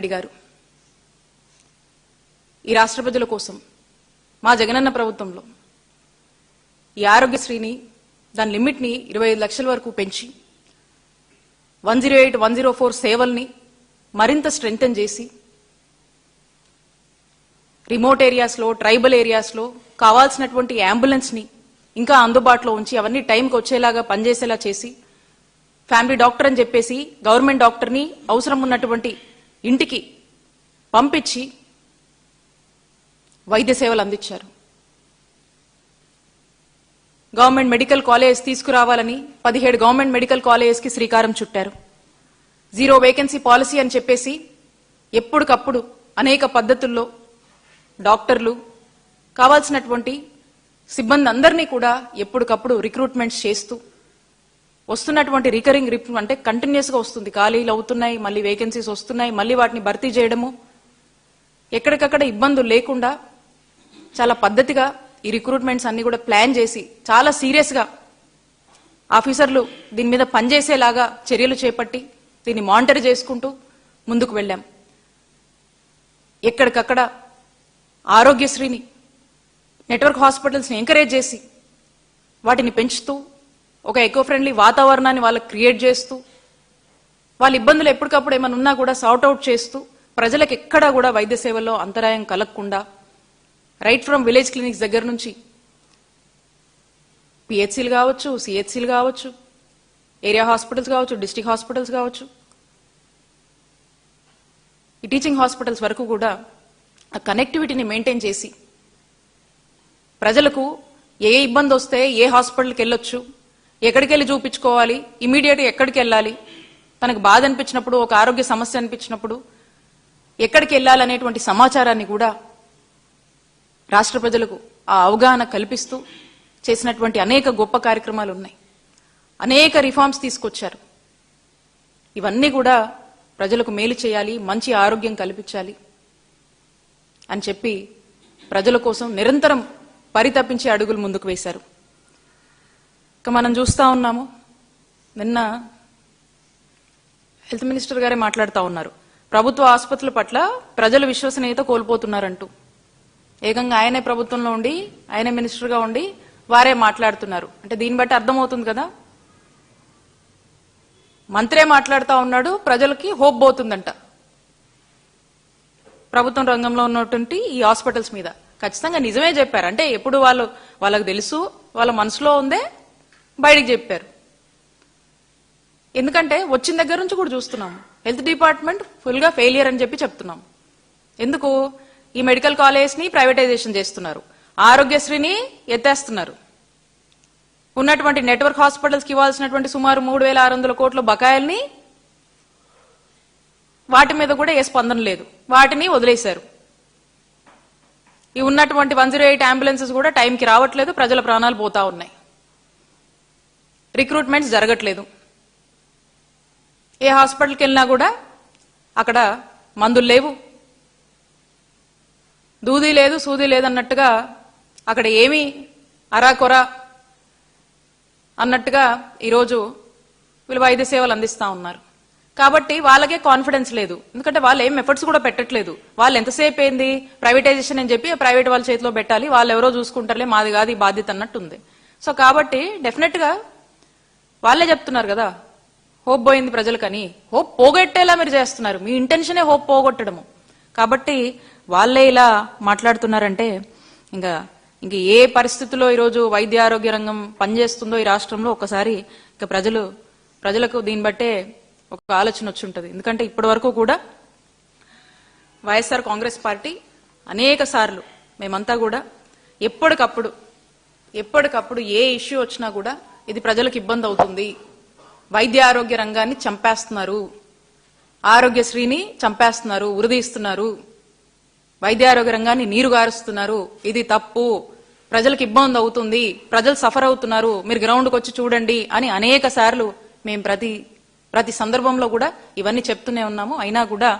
రెడ్డి గారు. ఈ రాష్ట్ర ప్రజల కోసం మా జగనన్న ప్రభుత్వంలో ఈ ఆరోగ్యశ్రీని దాని లిమిట్ని ఇరవై ఐదు లక్షల వరకు పెంచి one zero eight one zero four సేవల్ని మరింత స్ట్రెంగ్తన్ చేసి రిమోట్ ఏరియాస్లో ట్రైబల్ ఏరియాస్లో కావాల్సినటువంటి అంబులెన్స్ని ఇంకా అందుబాటులో ఉంచి అవన్నీ టైంకి వచ్చేలాగా పనిచేసేలా చేసి ఫ్యామిలీ డాక్టర్ అని చెప్పేసి గవర్నమెంట్ డాక్టర్ని అవసరం ఉన్నటువంటి ఇంటికి పంపించి వైద్య సేవలు అందించారు. గవర్నమెంట్ మెడికల్ కాలేజ్ తీసుకురావాలని పదిహేడు గవర్నమెంట్ మెడికల్ కాలేజెస్కి శ్రీకారం చుట్టారు. జీరో వేకెన్సీ పాలసీ అని చెప్పేసి ఎప్పటికప్పుడు అనేక పద్ధతుల్లో డాక్టర్లు కావాల్సినటువంటి సిబ్బంది అందరినీ కూడా ఎప్పటికప్పుడు రిక్రూట్మెంట్స్ చేస్తూ వస్తున్నటువంటి రికరింగ్ రిప్ అంటే కంటిన్యూస్గా వస్తుంది. ఖాళీలు అవుతున్నాయి మళ్ళీ వేకెన్సీస్ వస్తున్నాయి మళ్ళీ వాటిని భర్తీ చేయడము. ఎక్కడికక్కడ ఇబ్బందులు లేకుండా చాలా పద్ధతిగా ఈ రిక్రూట్మెంట్స్ అన్ని కూడా ప్లాన్ చేసి చాలా సీరియస్గా ఆఫీసర్లు దీని మీద పనిచేసేలాగా చర్యలు చేపట్టి దీన్ని మానిటర్ చేసుకుంటూ ముందుకు వెళ్ళాం. ఎక్కడికక్కడ ఆరోగ్యశ్రీని నెట్వర్క్ హాస్పిటల్స్ని ఎంకరేజ్ చేసి వాటిని పెంచుతూ ఒక ఎకో ఫ్రెండ్లీ వాతావరణాన్ని వాళ్ళకి క్రియేట్ చేస్తూ వాళ్ళ ఇబ్బందులు ఎప్పటికప్పుడు ఏమైనా ఉన్నా కూడా సార్ట్ అవుట్ చేస్తూ ప్రజలకు ఎక్కడా కూడా వైద్య సేవల్లో అంతరాయం కలగకుండా రైట్ ఫ్రమ్ విలేజ్ క్లినిక్స్ దగ్గర నుంచి పిహెచ్సీలు కావచ్చు సిహెచ్సీలు కావచ్చు ఏరియా హాస్పిటల్స్ కావచ్చు డిస్టిక్ హాస్పిటల్స్ కావచ్చు ఈ టీచింగ్ హాస్పిటల్స్ వరకు కూడా ఆ కనెక్టివిటీని మెయింటైన్ చేసి ప్రజలకు ఏ ఇబ్బంది వస్తే ఏ హాస్పిటల్కి వెళ్ళొచ్చు ఎక్కడికి వెళ్ళి చూపించుకోవాలి? ఇమీడియట్గా ఎక్కడికి వెళ్ళాలి తనకు బాధ అనిపించినప్పుడు ఒక ఆరోగ్య సమస్య అనిపించినప్పుడు ఎక్కడికి వెళ్ళాలనేటువంటి సమాచారాన్ని కూడా రాష్ట్ర ప్రజలకు ఆ అవగాహన కల్పిస్తూ చేసినటువంటి అనేక గొప్ప కార్యక్రమాలు ఉన్నాయి. అనేక రిఫార్మ్స్ తీసుకొచ్చారు. ఇవన్నీ కూడా ప్రజలకు మేలు చేయాలి మంచి ఆరోగ్యం కల్పించాలి అని చెప్పి ప్రజల కోసం నిరంతరం పరితపించి అడుగులు ముందుకు వేశారు. ఇక మనం చూస్తా ఉన్నాము. నిన్న హెల్త్ మినిస్టర్ గారే మాట్లాడుతూ ఉన్నారు. ప్రభుత్వ ఆసుపత్రుల పట్ల ప్రజలు విశ్వసనీయత కోల్పోతున్నారంటూ. ఏకంగా ఆయనే ప్రభుత్వంలో ఉండి ఆయనే మినిస్టర్గా ఉండి వారే మాట్లాడుతున్నారు. అంటే దీన్ని బట్టి అర్థమవుతుంది కదా? మంత్రే మాట్లాడుతూ ఉన్నాడు ప్రజలకి హోప్ పోతుందంట. ప్రభుత్వం రంగంలో ఉన్నటువంటి ఈ హాస్పిటల్స్ మీద. ఖచ్చితంగా నిజమే చెప్పారు. అంటే ఎప్పుడు వాళ్ళు వాళ్ళకి తెలుసు వాళ్ళ మనసులో ఉందే బయటికి చెప్పారు. ఎందుకంటే వచ్చిన దగ్గర నుంచి కూడా చూస్తున్నాం హెల్త్ డిపార్ట్మెంట్ ఫుల్గా ఫెయిలియర్ అని చెప్పి చెప్తున్నాం ఎందుకు? ఈ మెడికల్ కాలేజ్ని ప్రైవేటైజేషన్ చేస్తున్నారు. ఆరోగ్యశ్రీని ఎత్తేస్తున్నారు. ఉన్నటువంటి నెట్వర్క్ హాస్పిటల్స్కి ఇవ్వాల్సినటువంటి సుమారు మూడు వేల ఆరు వందల కోట్ల బకాయిల్ని వాటి మీద కూడా ఏ స్పందన లేదు. వాటిని వదిలేశారు. ఈ ఉన్నటువంటి వన్ జీరో ఎయిట్ అంబులెన్సెస్ కూడా టైంకి రావట్లేదు. ప్రజల ప్రాణాలు పోతా ఉన్నాయి. రిక్రూట్మెంట్స్ జరగట్లేదు. ఏ హాస్పిటల్కి వెళ్ళినా కూడా అక్కడ మందులు లేవు. దూది లేదు సూది లేదన్నట్టుగా అక్కడ ఏమీ అరాకొర అన్నట్టుగా ఈరోజు వీళ్ళు వైద్య సేవలు అందిస్తా ఉన్నారు. కాబట్టి వాళ్ళకే కాన్ఫిడెన్స్ లేదు. ఎందుకంటే వాళ్ళు ఏం ఎఫర్ట్స్ కూడా పెట్టట్లేదు. వాళ్ళు ఎంతసేపు ఏంది? ప్రైవేటైజేషన్ అని చెప్పి ప్రైవేట్ వాళ్ళ చేతిలో పెట్టాలి. వాళ్ళు ఎవరో చూసుకుంటారులే మాది కాదు ఈ బాధ్యత అన్నట్టుంది. సో కాబట్టి డెఫినెట్గా వాళ్ళే చెప్తున్నారు కదా. హోప్ పోయింది ప్రజలకని. హోప్ పోగొట్టేలా మీరు చేస్తున్నారు. మీ ఇంటెన్షనే హోప్ పోగొట్టడము. కాబట్టి వాళ్ళే ఇలా మాట్లాడుతున్నారంటే ఇంకా ఇంక ఏ పరిస్థితిలో ఈరోజు వైద్య ఆరోగ్య రంగం పనిచేస్తుందో ఈ రాష్ట్రంలో ఒకసారి ఇక ప్రజలు ప్రజలకు దీన్ని బట్టే ఒక ఆలోచన వచ్చి ఉంటుంది ఎందుకంటే ఇప్పటి వరకు కూడా వైఎస్ఆర్ కాంగ్రెస్ పార్టీ అనేక సార్లు మేమంతా కూడా ఎప్పటికప్పుడు ఎప్పటికప్పుడు ఏ ఇష్యూ వచ్చినా కూడా ఇది ప్రజలకు ఇబ్బంది అవుతుంది. వైద్య ఆరోగ్య రంగాన్ని చంపేస్తున్నారు. ఆరోగ్యశ్రీని చంపేస్తున్నారు ఉరిదీస్తున్నారు వైద్య ఆరోగ్య రంగాన్ని నీరు గారుస్తున్నారు. ఇది తప్పు. ప్రజలకు ఇబ్బంది అవుతుంది. ప్రజలు సఫర్ అవుతున్నారు. మీరు గ్రౌండ్కి వచ్చి చూడండి అని అనేక సార్లు మేము ప్రతి ప్రతి సందర్భంలో కూడా ఇవన్నీ చెప్తూనే ఉన్నాము. అయినా కూడా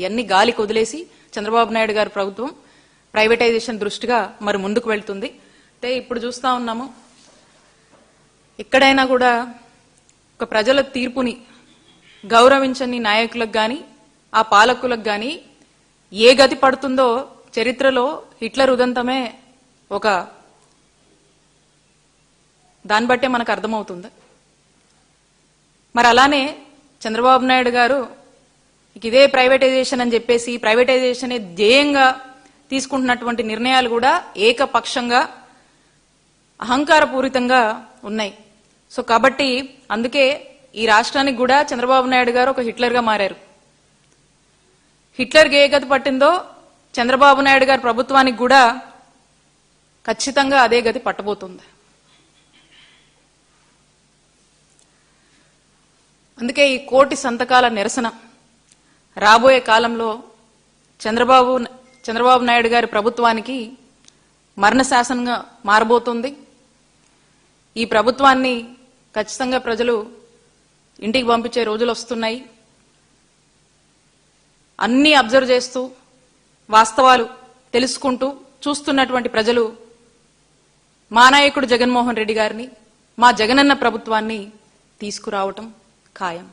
ఇవన్నీ గాలి వదిలేసి చంద్రబాబు నాయుడు గారి ప్రభుత్వం ప్రైవేటైజేషన్ దృష్టిగా మరి ముందుకు వెళ్తుంది. అయితే ఇప్పుడు చూస్తా ఉన్నాము. ఎక్కడైనా కూడా ఒక ప్రజల తీర్పుని గౌరవించని నాయకులకు కానీ ఆ పాలకులకు కానీ ఏ గతి పడుతుందో చరిత్రలో హిట్లర్ ఉదంతమే ఒక దాన్ని బట్టే మనకు అర్థమవుతుంది. మరి అలానే చంద్రబాబు నాయుడు గారు ఇదే ప్రైవేటైజేషన్ అని చెప్పేసి ప్రైవేటైజేషనే ధ్యేయంగా తీసుకుంటున్నటువంటి నిర్ణయాలు కూడా ఏకపక్షంగా అహంకారపూరితంగా ఉన్నాయి. సో కాబట్టి అందుకే ఈ రాష్ట్రానికి కూడా చంద్రబాబు నాయుడు గారు ఒక హిట్లర్గా మారారు. హిట్లర్కి ఏ గతి పట్టిందో చంద్రబాబు నాయుడు గారి ప్రభుత్వానికి కూడా ఖచ్చితంగా అదే గతి పట్టబోతుంది. అందుకే ఈ కోటి సంతకాల నిరసన రాబోయే కాలంలో చంద్రబాబు చంద్రబాబు నాయుడు గారి ప్రభుత్వానికి మరణ శాసనంగా మారబోతుంది. ఈ ప్రభుత్వాన్ని ఖచ్చితంగా ప్రజలు ఇంటికి పంపించే రోజులు వస్తున్నాయి. అన్నీ అబ్జర్వ్ చేస్తూ వాస్తవాలు తెలుసుకుంటూ చూస్తున్నటువంటి ప్రజలు మా నాయకుడు జగన్మోహన్ రెడ్డి గారిని మా జగనన్న ప్రభుత్వాన్ని తీసుకురావటం ఖాయం.